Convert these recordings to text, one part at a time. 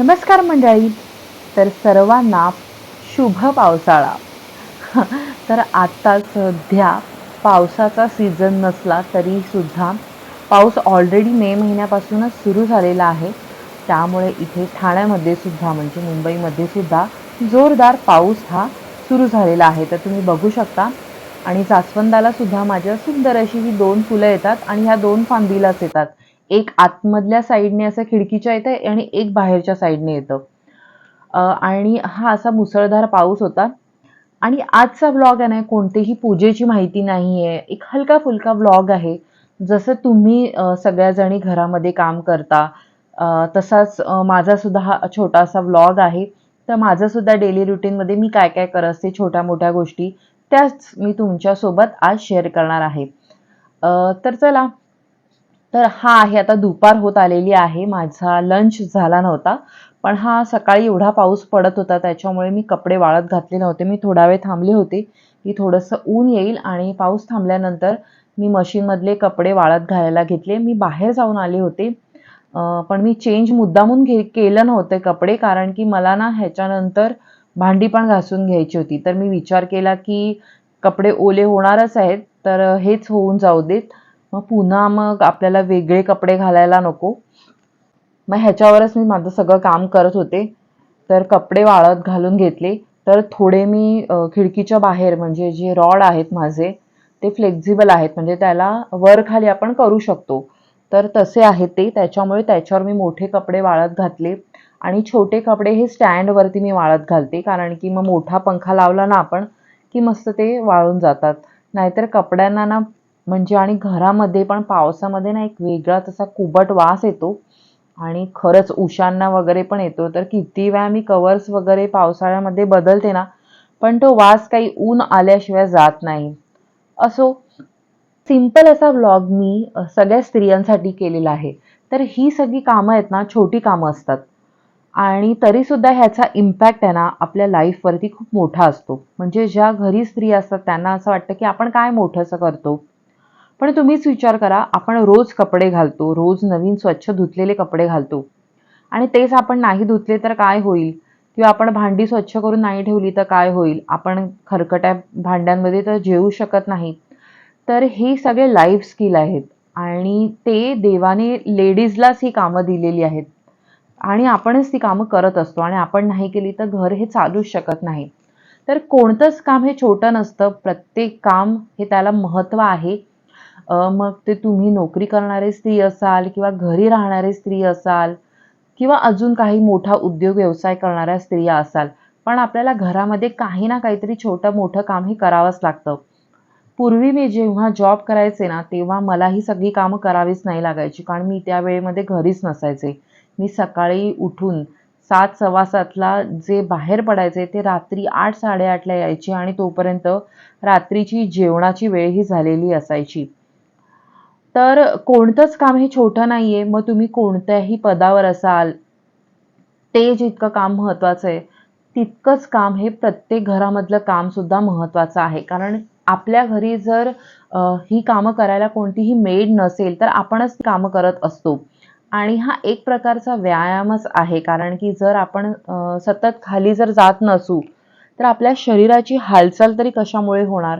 नमस्कार मंडळी. तर सर्वांना शुभ पावसाळा. तर आत्ता सध्या पावसाचा सीझन नसला तरीसुद्धा पाऊस ऑलरेडी मे महिन्यापासूनच सुरू झालेला आहे. त्यामुळे इथे ठाण्यामध्ये सुद्धा म्हणजे मुंबईमध्ये सुद्धा जोरदार पाऊस हा सुरू झालेला आहे. तर तुम्ही बघू शकता. आणि जास्वंदाला सुद्धा माझ्या सुंदर अशी ही दोन फुलं येतात आणि ह्या दोन फांदीलाच येतात. एक आतमधल्या साईडने असं खिडकीच्या येतं आणि एक बाहेरच्या साईडने येतं. आणि हा असा मुसळधार पाऊस होता. आणि आजचा व्लॉग आहे ना कोणतीही पूजेची माहिती नाही आहे एक हलका फुलका व्लॉग आहे. जसं तुम्ही सगळ्याजणी घरामध्ये काम करता तसाच माझासुद्धा माझा सुद्धा हा छोटासा व्लॉग आहे. तर माझं सुद्धा डेली रुटीनमध्ये मी काय काय करत असते छोट्या मोठ्या गोष्टी त्याच मी तुमच्यासोबत आज शेअर करणार आहे. तर चला तर हा आहे आता दुपार होत आलेली आहे. माझा लंच झाला नव्हता. पण हा सकाळी एवढा पाऊस पडत होता त्याच्यामुळे मी कपडे वाळत घातले नव्हते. मी थोडा वेळ थांबले होते. की थोडंसं ऊन येईल आणि पाऊस थांबल्यानंतर मी मशीनमधले कपडे वाळत घालायला घेतले. मी बाहेर जाऊन आले होते. पण मी चेंज मुद्दामून घे केलं नव्हते कपडे कारण की मला ना ह्याच्यानंतर भांडी पण घासून घ्यायची होती. तर मी विचार केला की कपडे ओले होणारच आहेत तर हेच होऊन जाऊ देत. मग पुन्हा मग आपल्याला वेगळे कपडे घालायला नको. मग ह्याच्यावरच मी माझं सगळं काम करत होते. तर कपडे वाळत घालून घेतले. तर थोडे मी खिडकीच्या बाहेर म्हणजे जे रॉड आहेत माझे ते फ्लेक्झिबल आहेत. म्हणजे त्याला वर खाली आपण करू शकतो. तर तसे आहेत ते. त्याच्यामुळे त्याच्यावर मी मोठे कपडे वाळत घातले. आणि छोटे कपडे हे स्टँडवरती मी वाळत घालते. कारण की मग मोठा पंखा लावला ना आपण की मस्त ते वाळून जातात. नाहीतर कपड्यांना ना म्हणजे आणि घरामध्ये पण पावसामध्ये ना एक वेगळा तसा कुबट वास येतो. आणि खरंच उशांना वगैरे पण येतो. तर किती वेळा मी कवर्स वगैरे पावसाळ्यामध्ये बदलते ना पण तो वास काही ऊन आल्याशिवाय जात नाही. असो सिंपल असा व्लॉग मी सगळ्या स्त्रियांसाठी केलेला आहे. तर ही सगळी कामं आहेत ना छोटी कामं असतात. आणि तरीसुद्धा ह्याचा इम्पॅक्ट आहे ना आपल्या लाईफवरती खूप मोठा असतो. म्हणजे ज्या घरी स्त्री असतात त्यांना असं वाटतं की आपण काय मोठंसं करतो? पण तुम्हीच विचार करा आपण रोज कपडे घालतो रोज नवीन स्वच्छ धुतलेले कपडे घालतो. आणि तेच आपण नाही धुतले तर काय होईल? किंवा आपण भांडी स्वच्छ करून नाही ठेवली तर काय होईल? आपण खरकट्या भांड्यांमध्ये तर जेवू शकत नाही. तर हे सगळे लाईफ स्किल आहेत. आणि ते देवाने लेडीजलाच ही कामं दिलेली आहेत. आणि आपणच ती कामं करत असतो. आणि आपण नाही केली तर घर हे चालूच शकत नाही. तर कोणतंच काम हे छोटं नसतं. प्रत्येक काम हे त्याला महत्त्व आहे. अ, मग ते तुम्ही नोकरी करणारे स्त्री असाल किंवा घरी राहणारे स्त्री असाल किंवा अजून काही मोठा उद्योग व्यवसाय करणाऱ्या स्त्रिया असाल पण आपल्याला घरामध्ये काही ना काहीतरी छोटं मोठं काम हे करावंच लागतं. पूर्वी मी जेव्हा जॉब करायचे ना तेव्हा मला ही सगळी कामं करावीच नाही लागायची कारण मी त्या वेळेमध्ये घरीच नसायचे. मी सकाळी उठून सात सव्वा सातला जे बाहेर पडायचे ते रात्री आठ साडेआठला यायचे आणि तोपर्यंत रात्रीची जेवणाची वेळही झालेली असायची. तर कोणतंच काम हे छोटं नाही आहे मग तुम्ही कोणत्याही पदावर असाल ते जितकं काम महत्त्वाचं आहे तितकंच काम हे प्रत्येक घरामधलं कामसुद्धा महत्त्वाचं आहे. कारण आपल्या घरी जर ही कामं करायला कोणतीही मेड नसेल तर आपणच ती कामं करत असतो. आणि हा एक प्रकारचा व्यायामच आहे. कारण की जर आपण सतत खाली जर जात नसू तर आपल्या शरीराची हालचाल तरी कशामुळे होणार?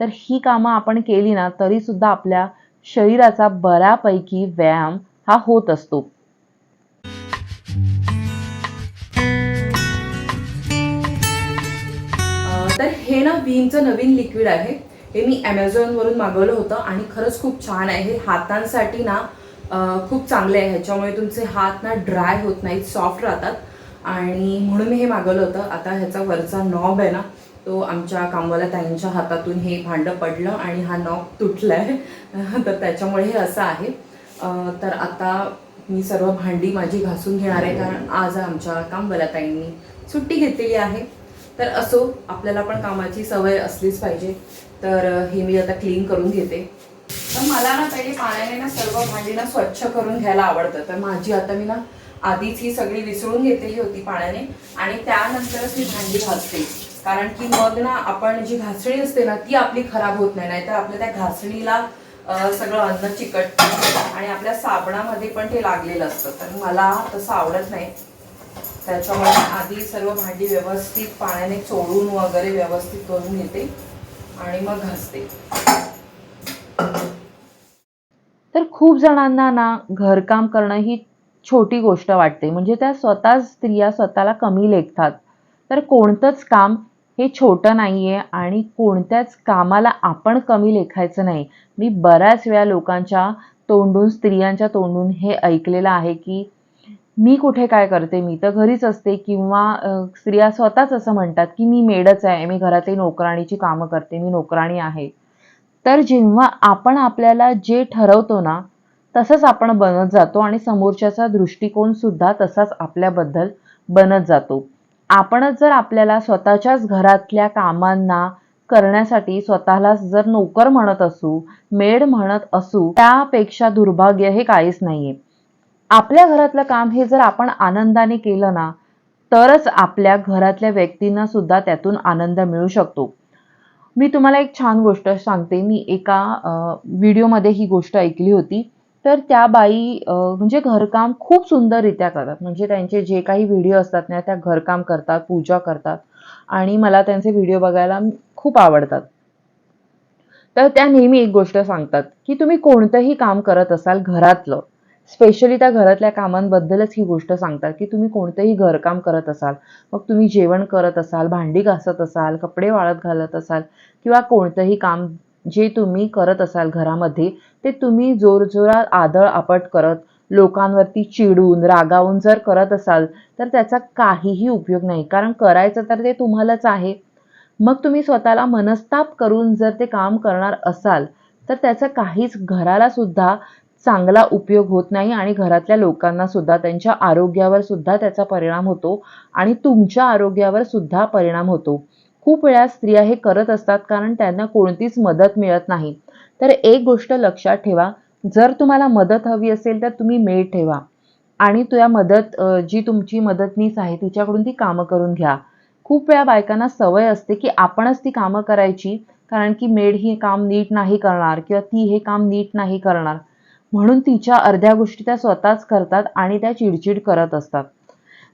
तर ही कामं आपण केली ना तरीसुद्धा आपल्या शरीराचा बऱ्यापैकी व्यायाम हा होत असतो. तर हे ना व्हीमचं नवीन लिक्विड आहे. हे मी ॲमेझॉनवरून मागवलं होतं आणि खरंच खूप छान आहे. हे हातांसाठी ना खूप चांगले आहे. ह्याच्यामुळे तुमचे हात ना ड्राय होत नाहीत सॉफ्ट राहतात. आणि म्हणून मी हे मागवलं होतं. आता ह्याचा वरचा नॉब आहे ना तो आमच्या कामवाला ताईंच्या हातातून हे भांडं पडलं आणि हा नॉक तुटला आहे तर त्याच्यामुळे हे असं आहे. तर आता मी सर्व भांडी माझी घासून घेणार आहे कारण आज आमच्या कामवाला ताईंनी सुट्टी घेतलेली आहे. तर असो आपल्याला पण कामाची सवय असलीच पाहिजे. तर हे मी आता क्लीन करून घेते. तर मला ना पहिले पाण्याने ना सर्व भांडी ना स्वच्छ करून घ्यायला आवडतं. तर माझी आता मी ना आधीच ही सगळी विसळून घेतलेली होती पाण्याने आणि त्यानंतरच मी भांडी घासते. कारण की मग ना आपण जी घासणी असते ना ती आपली खराब होत नाही. नाहीतर आपल्या त्या घासणीला सगळं अन्न चिकट आणि आपल्या साबणामध्ये पण ते लागलेलं असतं. तर मला तसं आवडत नाही. त्याच्यामुळे आधी सर्व भांडी व्यवस्थित पाण्याने चोळून वगैरे व्यवस्थित करून घेते आणि मग घासते. तर खूप जणांना ना घरकाम करणं ही छोटी गोष्ट वाटते. म्हणजे त्या स्वतः स्त्रिया स्वतःला कमी लेखतात. तर कोणतंच काम हे छोटं नाही आहे आणि कोणत्याच कामाला आपण कमी लेखायचं नाही. मी बऱ्याच वेळा लोकांच्या तोंडून स्त्रियांच्या तोंडून हे ऐकलेलं आहे की मी कुठे काय करते? मी तर घरीच असते किंवा स्त्रिया स्वतःच असं म्हणतात की मी मेडच आहे मी घरातली नोकराणीची कामं करते मी नोकराणी आहे. तर जेव्हा आपण आपल्याला जे ठरवतो ना तसंच आपण बनत जातो आणि समोरच्याचा दृष्टिकोन सुद्धा तसाच आपल्याबद्दल बनत जातो. आपणच जर आपल्याला स्वतःच्याच घरातल्या कामांना करण्यासाठी स्वतःला जर नोकर म्हणत असू मेड म्हणत असू त्यापेक्षा दुर्भाग्य हे काहीच नाहीये. आपल्या घरातलं काम हे जर आपण आनंदाने केलं ना तरच आपल्या घरातल्या व्यक्तींना सुद्धा त्यातून आनंद मिळू शकतो. मी तुम्हाला एक छान गोष्ट सांगते. मी एका व्हिडिओमध्ये ही गोष्ट ऐकली होती. तर त्या बाई म्हणजे घरकाम खूप सुंदररित्या करतात. म्हणजे त्यांचे जे काही व्हिडिओ असतात ना त्या घरकाम करतात पूजा करतात आणि मला त्यांचे व्हिडिओ बघायला खूप आवडतात. तर त्या नेहमी एक गोष्ट सांगतात की तुम्ही कोणतंही काम करत असाल घरातलं स्पेशली त्या घरातल्या कामांबद्दलच ही गोष्ट सांगतात की तुम्ही कोणतंही घरकाम करत असाल मग तुम्ही जेवण करत असाल भांडी घासत असाल कपडे वाळत घालत असाल किंवा कोणतंही काम जे तुम्ही करत असाल घरामध्ये ते तुम्ही जोरजोरात आदळ आपट करत लोकांवरती चिडून रागावून जर करत असाल तर त्याचा काहीही उपयोग नाही. कारण करायचं तर ते तुम्हालाच आहे. मग तुम्ही स्वतःला मनस्ताप करून जर ते काम करणार असाल तर त्याचा काहीच घराला सुद्धा चांगला उपयोग होत नाही आणि घरातल्या लोकांना सुद्धा त्यांच्या आरोग्यावर सुद्धा त्याचा परिणाम होतो आणि तुमच्या आरोग्यावर सुद्धा परिणाम होतो. खूप वेळा स्त्रिया हे करत असतात कारण त्यांना कोणतीच मदत मिळत नाही. तर एक गोष्ट लक्षात ठेवा जर तुम्हाला मदत हवी असेल तर तुम्ही मेड ठेवा. आणि तुया मदत जी तुमची मदतनीस आहे तिच्याकडून ती कामं करून घ्या. खूप वेळा बायकांना सवय असते की आपणच ती कामं करायची कारण की मेड ही काम नीट नाही करणार किंवा ती हे काम नीट नाही करणार. म्हणून तिच्या अर्ध्या गोष्टी त्या स्वतःच करतात आणि त्या चिडचिड करत असतात.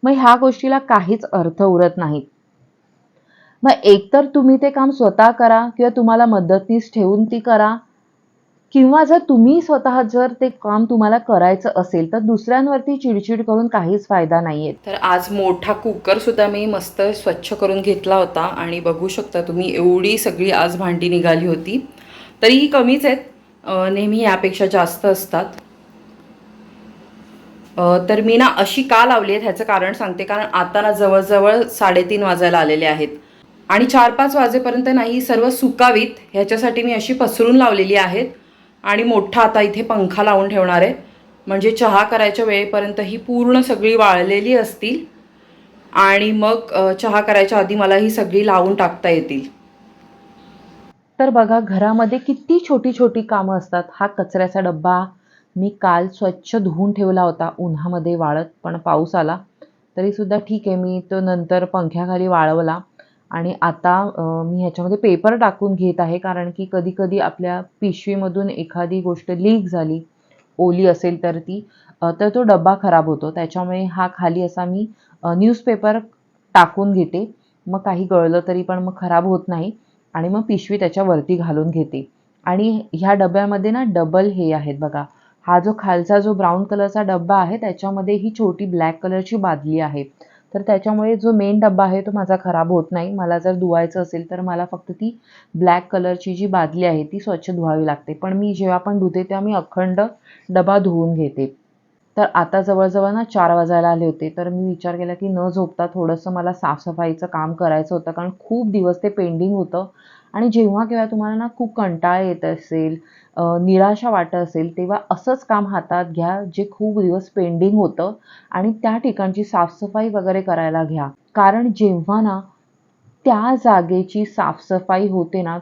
मग ह्या गोष्टीला काहीच अर्थ उरत नाही मग एकतर तुम्ही ते काम स्वतः करा किंवा तुम्हाला मदतनीस ठेवून ती करा. किंवा जर तुम्ही स्वतः जर ते काम तुम्हाला करायचं असेल तर दुसऱ्यांवरती चिडचिड करून काहीच फायदा नाहीये. तर आज मोठा कुकर सुद्धा मी मस्त स्वच्छ करून घेतला होता आणि बघू शकता तुम्ही एवढी सगळी आज भांडी निघाली होती. तरीही कमीच आहेत. नेहमी यापेक्षा जास्त असतात. तर मी ना अशी का लावली आहेत ह्याचं कारण सांगते. कारण आता ना जवळजवळ साडेतीन वाजायला आलेले आहेत. आणि चार पाच वाजेपर्यंत नाही सर्व सुकावीत. ह्याच्यासाठी मी अशी पसरून लावलेली आहेत. आणि मोठा आता इथे पंखा लावून ठेवणार आहे. म्हणजे चहा करायच्या वेळेपर्यंत ही पूर्ण सगळी वाळलेली असतील आणि मग चहा करायच्या आधी मला ही सगळी लावून टाकता येतील. तर बघा घरामध्ये किती छोटी छोटी कामं असतात. हा कचऱ्याचा डब्बा मी काल स्वच्छ धुवून ठेवला होता. उन्हामध्ये वाळत पण पाऊस आला. तरीसुद्धा ठीक आहे मी तो नंतर पंख्याखाली वाळवला. आणि आता मी ह्याच्यामध्ये पेपर टाकून घेत आहे कारण की कधीकधी आपल्या पिशवीमधून एखादी गोष्ट लीक झाली ओली असेल तर ती तर तो डब्बा खराब होतो. त्याच्यामुळे हा खाली असा मी न्यूजपेपर टाकून घेते. मग काही गळलं तरी पण मग खराब होत नाही आणि मग पिशवी त्याच्यावरती घालून घेते. आणि ह्या डब्यामध्ये ना डबल हे आहेत बघा. हा जो खालचा जो ब्राऊन कलरचा डब्बा आहे त्याच्यामध्ये ही छोटी ब्लॅक कलरची बादली आहे. तर त्याच्यामुळे जो मेन डब्बा आहे तो माझा खराब होत नाही. मला जर धुवायचं असेल तर मला फक्त ती ब्लॅक कलरची जी बादली आहे ती स्वच्छ धुवावी लागते. पण मी जेव्हा पण धुते तेव्हा मी अखंड डबा धुवून घेते. तर आता जवळजवळ ना चार वाजायला आले होते. तर मी विचार केला की न झोपता थोडंसं मला साफसफाईचं काम करायचं होतं कारण खूप दिवस ते पेंडिंग होतं. आणि जेव्हा केव्हा तुम्हाला ना खूप कंटाळा येत असेल निराशा वाटत असेल तेव्हा असंच काम हातात घ्या जे खूप दिवस पेंडिंग होतं आणि त्या ठिकाणची साफसफाई वगैरे करायला घ्या. कारण जेव्हा ना त्या जागेची साफसफाई होते ना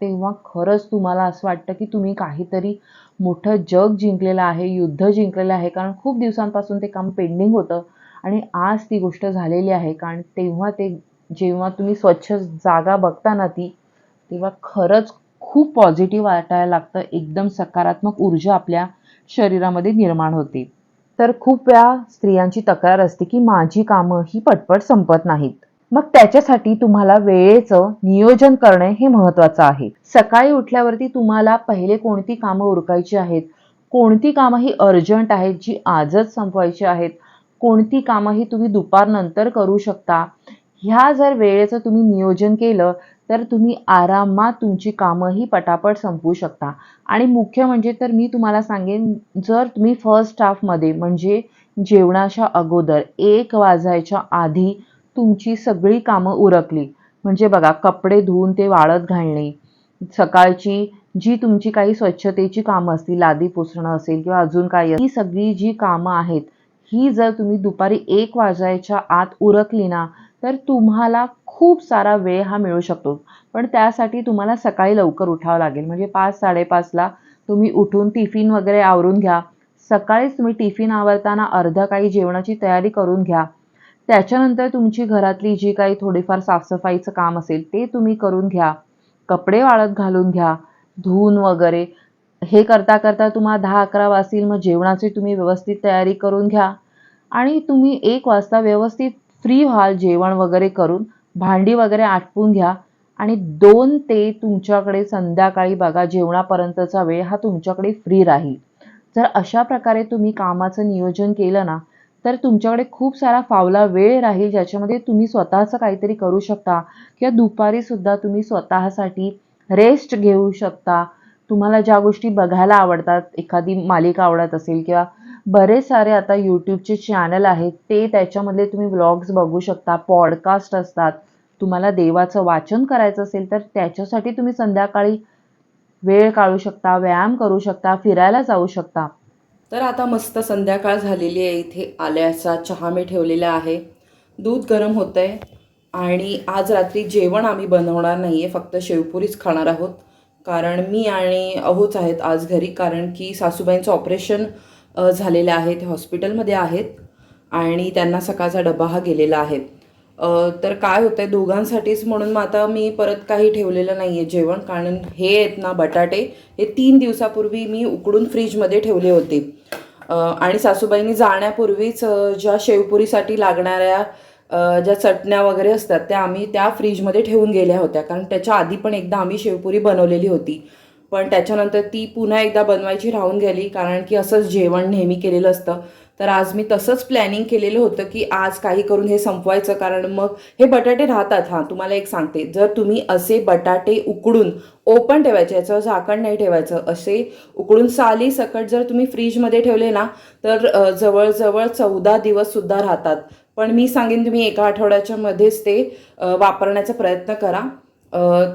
तेव्हा खरंच तुम्हाला असं वाटतं की तुम्ही काहीतरी मोठं जग जिंकलेलं आहे युद्ध जिंकलेलं आहे. कारण खूप दिवसांपासून ते काम पेंडिंग होतं. आणि आज ती गोष्ट झालेली आहे. कारण तेव्हा ते जेव्हा तुम्ही स्वच्छ जागा बघता ना ती तेव्हा खरंच खूप पॉझिटिव्ह वाटायला लागतं. एकदम सकारात्मक ऊर्जा आपल्या शरीरामध्ये निर्माण होते. तर खूप वेळा स्त्रियांची तक्रार असते की माझी कामं ही पटपट संपत नाहीत. मग त्याच्यासाठी तुम्हाला वेळेचं नियोजन करणे हे महत्वाचं आहे. सकाळी उठल्यावरती तुम्हाला पहिले कोणती कामं उरकायची आहेत? कोणती कामं ही अर्जंट आहेत जी आजच संपवायची आहेत? कोणती कामं ही तुम्ही दुपारनंतर करू शकता? ह्या जर वेळेचं तुम्ही नियोजन केलं तर तुम्ही आरामात तुमची कामंही पटापट संपवू शकता. आणि मुख्य म्हणजे तर मी तुम्हाला सांगेन जर तुम्ही फर्स्ट हाफमध्ये म्हणजे जेवणाच्या अगोदर एक वाजायच्या आधी तुमची सगळी कामं उरकली. म्हणजे बघा कपडे धुवून ते वाळत घालणे सकाळची जी तुमची काही स्वच्छतेची कामं असतील लादी पुसणं असेल किंवा अजून काही ही सगळी जी कामं आहेत ही जर तुम्ही दुपारी एक वाजायच्या आत उरकली ना तर तुम्हाला खूप सारा वेळ हा मिळू शकतो. पण त्यासाठी तुम्हाला सकाळी लवकर उठावं लागेल. म्हणजे पाच साडेपाचला तुम्ही उठून टिफिन वगैरे आवरून घ्या. सकाळीच तुम्ही टिफिन आवरताना अर्ध्या काही जेवणाची तयारी करून घ्या. त्याच्यानंतर तुमची घरातली जी काही थोडीफार साफसफाईचं काम असेल ते तुम्ही करून घ्या. कपडे वाळत घालून घ्या धुवून वगैरे. हे करता करता तुम्हाला दहा अकरा वाजतील मग जेवणाची तुम्ही व्यवस्थित तयारी करून घ्या. आणि तुम्ही एक वाजता व्यवस्थित फ्री व्हाल जेवण वगैरे करून भांडी वगैरे आटपून घ्या. आणि दोन ते तुमच्याकडे संध्याकाळी बघा जेवणापर्यंतचा वेळ हा तुमच्याकडे फ्री राहील. जर अशा प्रकारे तुम्ही कामाचं नियोजन केलं ना तर तुमच्याकडे खूप सारा फावला वेळ राहील ज्याच्यामध्ये तुम्ही स्वतःचं काहीतरी करू शकता. किंवा दुपारी सुद्धा तुम्ही स्वतःसाठी रेस्ट घेऊ शकता. तुम्हाला ज्या गोष्टी बघायला आवडतात एखादी मालिका आवडत असेल किंवा बरेच सारे आता यूट्यूबचे चॅनल आहेत ते त्याच्यामधले तुम्ही व्लॉग्स बघू शकता पॉडकास्ट असतात. तुम्हाला देवाचं वाचन करायचं असेल तर त्याच्यासाठी तुम्ही संध्याकाळी वेळ काढू शकता व्यायाम करू शकता फिरायला जाऊ शकता. तर आता मस्त संध्याकाळ झालेली आहे. इथे आल्याचा चहा मी ठेवलेला आहे. दूध गरम होतं आहे आणि आज रात्री जेवण आम्ही बनवणार नाही आहे फक्त शेवपुरीच खाणार आहोत. कारण मी आणि अहोच आहेत आज घरी. कारण की सासूबाईंचं ऑपरेशन झालेलं आहे. ते हॉस्पिटलमध्ये आहेत. आणि त्यांना सकाळचा डबा हा गेलेला आहे. तर काय होतं आहे दोघांसाठीच म्हणून मग आता मी परत काही ठेवलेलं नाही आहे जेवण. कारण हे आहेत ना बटाटे. हे तीन दिवसापूर्वी मी उकडून फ्रीजमध्ये ठेवले होते. आणि सासूबाईंनी जाण्यापूर्वीच ज्या शेवपुरीसाठी लागणाऱ्या ज्या चटण्या वगैरे असतात त्या आम्ही त्या फ्रीजमध्ये ठेवून गेल्या होत्या. कारण त्याच्या आधी पण एकदा आम्ही शेवपुरी बनवलेली होती. पण त्याच्यानंतर ती पुन्हा एकदा बनवायची राहून गेली. कारण की असंच जेवण नेहमी केलेलं असतं. तर आज मी तसंच प्लॅनिंग केलेलं होतं की आज काही करून हे संपवायचं कारण मग हे बटाटे राहतात. हां तुम्हाला एक सांगते. जर तुम्ही असे बटाटे उकडून ओपन ठेवायचे याचं झाकण नाही ठेवायचं असे उकडून साली सकट जर तुम्ही फ्रीजमध्ये ठेवले ना तर जवळजवळ चौदा दिवससुद्धा राहतात. पण मी सांगेन तुम्ही एका आठवड्याच्या मध्येच ते वापरण्याचा प्रयत्न करा.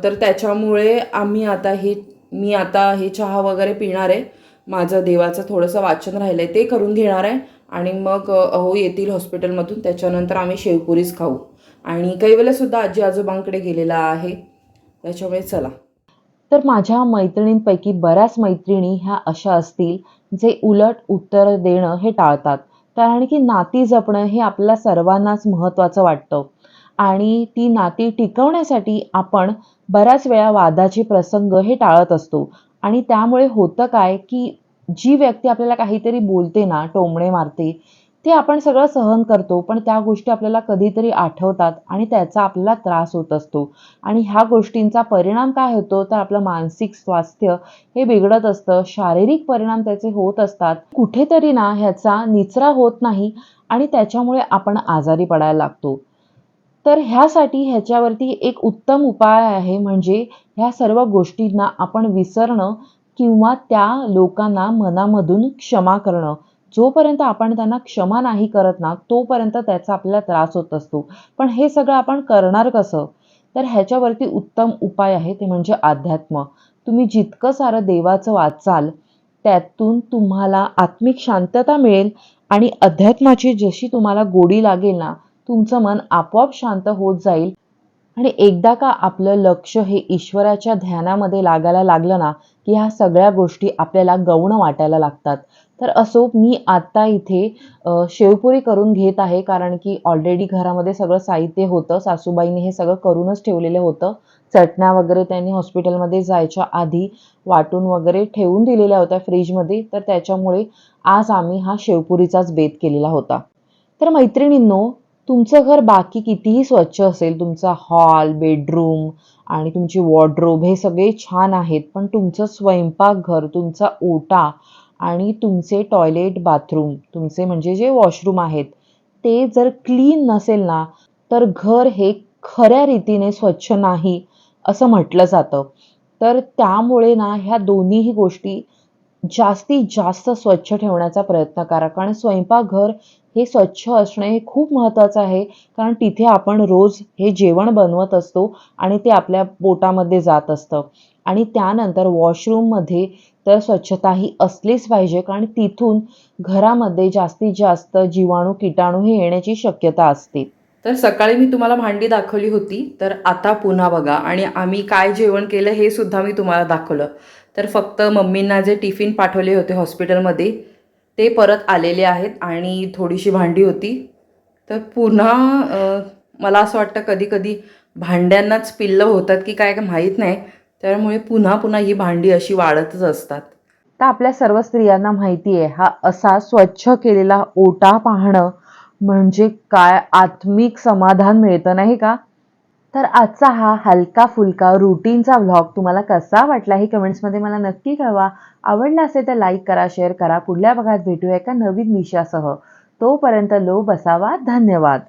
तर त्याच्यामुळे आम्ही आता हे मी आता हे चहा वगैरे पिणार आहे. माझं देवाचं थोडंसं वाचन राहिलं आहे ते करून घेणार आहे. आणि मग अहो येतील हॉस्पिटलमधून त्याच्यानंतर आम्ही शेवपुरीच खाऊ. आणि काही वेळेलासुद्धा आजी आजोबांकडे गेलेला आहे. त्याच्यामुळे चला. तर माझ्या मैत्रिणींपैकी बऱ्याच मैत्रिणी ह्या अशा असतील जे उलट उत्तर देणं हे टाळतात. कारण की नाती जपणं हे आपल्याला सर्वांनाच महत्त्वाचं वाटतं. आणि ती नाती टिकवण्यासाठी आपण बऱ्याच वेळा वादाचे प्रसंग हे टाळत असतो. आणि त्यामुळे होतं काय की जी व्यक्ती आपल्याला काहीतरी बोलते ना टोमणे मारते ते आपण सगळं सहन करतो पण त्या गोष्टी आपल्याला कधीतरी आठवतात आणि त्याचा आपल्याला त्रास होत असतो. आणि ह्या गोष्टींचा परिणाम काय होतो? तर आपलं मानसिक स्वास्थ्य हे बिघडत असतं शारीरिक परिणाम त्याचे होत असतात. कुठेतरी ना ह्याचा निचरा होत नाही आणि त्याच्यामुळे आपण आजारी पडायला लागतो. तर ह्यासाठी ह्याच्यावरती एक उत्तम उपाय आहे म्हणजे ह्या सर्व गोष्टींना आपण विसरणं किंवा त्या लोकांना मनामधून क्षमा करणं. जोपर्यंत आपण त्यांना क्षमा नाही करत ना तोपर्यंत त्याचा आपल्याला त्रास होत असतो. पण हे सगळं आपण करणार कसं? तर ह्याच्यावरती उत्तम उपाय आहे ते म्हणजे अध्यात्म. तुम्ही जितकं सारं देवाचं वाचाल त्यातून तुम्हाला आत्मिक शांतता मिळेल आणि अध्यात्माची जशी तुम्हाला गोडी लागेल ना तुमचं मन आपोआप शांत होत जाईल. आणि एकदा का आपलं लक्ष हे ईश्वराच्या ध्यानामध्ये लागायला लागलं ना की ह्या सगळ्या गोष्टी आपल्याला गौण वाटायला लागतात. तर असो मी आत्ता इथे शेवपुरी करून घेत आहे कारण की ऑलरेडी घरामध्ये सगळं साहित्य होतं सासूबाईंनी हे सगळं करूनच ठेवलेलं होतं. चटण्या वगैरे त्यांनी हॉस्पिटलमध्ये जायच्या आधी वाटून वगैरे ठेवून दिलेल्या होत्या फ्रीजमध्ये तर त्याच्यामुळे आज आम्ही हा शेवपुरीचाच बेत केलेला होता. तर मैत्रिणींनो तुमचं घर बाकी कितीही स्वच्छ असेल तुमचा हॉल बेडरूम आणि तुमची वॉर्ड्रोब हे सगळे छान आहेत पण तुमचं स्वयंपाकघर तुमचा ओटा आणि तुमचे टॉयलेट बाथरूम तुमचे म्हणजे जे वॉशरूम आहेत ते जर क्लीन नसेल ना तर घर हे खऱ्या रीतीने स्वच्छ नाही असं म्हटलं जातं. तर त्यामुळे ना ह्या दोन्हीही गोष्टी जास्तीत जास्त स्वच्छ ठेवण्याचा प्रयत्न करा कारण स्वयंपाकघर हे स्वच्छ असणं हे खूप महत्त्वाचं आहे. कारण तिथे आपण रोज हे जेवण बनवत असतो आणि ते आपल्या पोटामध्ये जात असतं. आणि त्यानंतर वॉशरूममध्ये तर स्वच्छता ही असलीच पाहिजे. कारण तिथून घरामध्ये जास्तीत जास्त जीवाणू किटाणू हे येण्याची शक्यता असते. तर सकाळी मी तुम्हाला भांडी दाखवली होती. तर आता पुन्हा बघा. आणि आम्ही काय जेवण केलं हे सुद्धा मी तुम्हाला दाखवलं. तर फक्त मम्मींना जे टिफिन पाठवले होते हॉस्पिटलमध्ये ते परत आलेले आहेत आणि थोडीशी भांडी होती. तर पुन्हा मला असं वाटतं कधी कधी भांड्यांनाच पिल्लं होतात की काय काय माहीत नाही. त्यामुळे पुन्हा पुन्हा ही भांडी अशी वाढतच असतात. तर आपल्या सर्व स्त्रियांना माहिती आहे हा असा स्वच्छ केलेला ओटा पाहणं म्हणजे काय आत्मिक समाधान मिळतं नाही का? तर आजचा हा हलका फुलका रुटीनचा व्लॉग तुम्हाला कसा वाटला हे कमेंट्समध्ये मला नक्की कळवा. आवडला असेल तर लाईक करा शेअर करा. पुढल्या भागात भेटूया एका नवीन विषयासह तोपर्यंत लो बसावा. धन्यवाद.